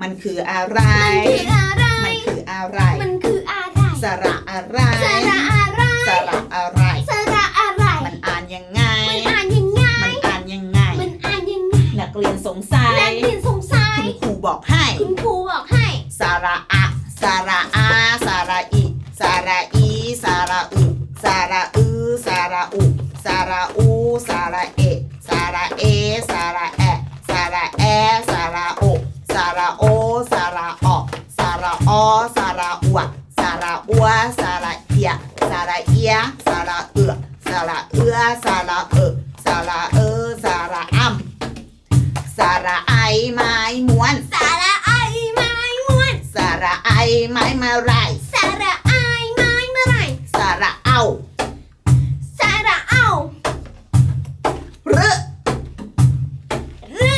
มันคืออะไรมันคืออะไร มันคืออะไร มันคืออะไรสระอะไร สระอะไร สระอะไร สระอะไร มันอ่านยังไง มันอ่านยังไง มันอ่านยังไง มันอ่านยังไง นักเรียนสงสัย นักเรียนสงสัย คุณครูบอกให้ คุณครูบอกให้ สระอะสระอา สระอีสระอี สระอึสระอือ สระอุ สระอู สระเอ สระเอ สระแอ สระแอส สระอวสระอัวสระเอียสระเอียสระเอือสระเอือสระเออสระเออสระอ้ำสระไอไม้ม้วนสระไอไม้ม้วนสระไอไม้มาไรสระไอไม้เมื่อไหรสระเอาสระเอารึรึ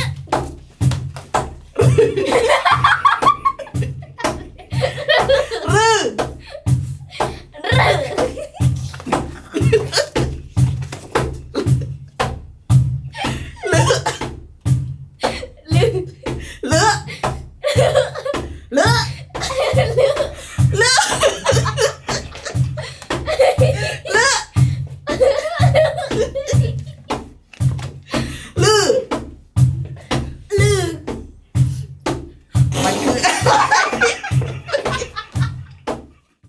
Ha ha!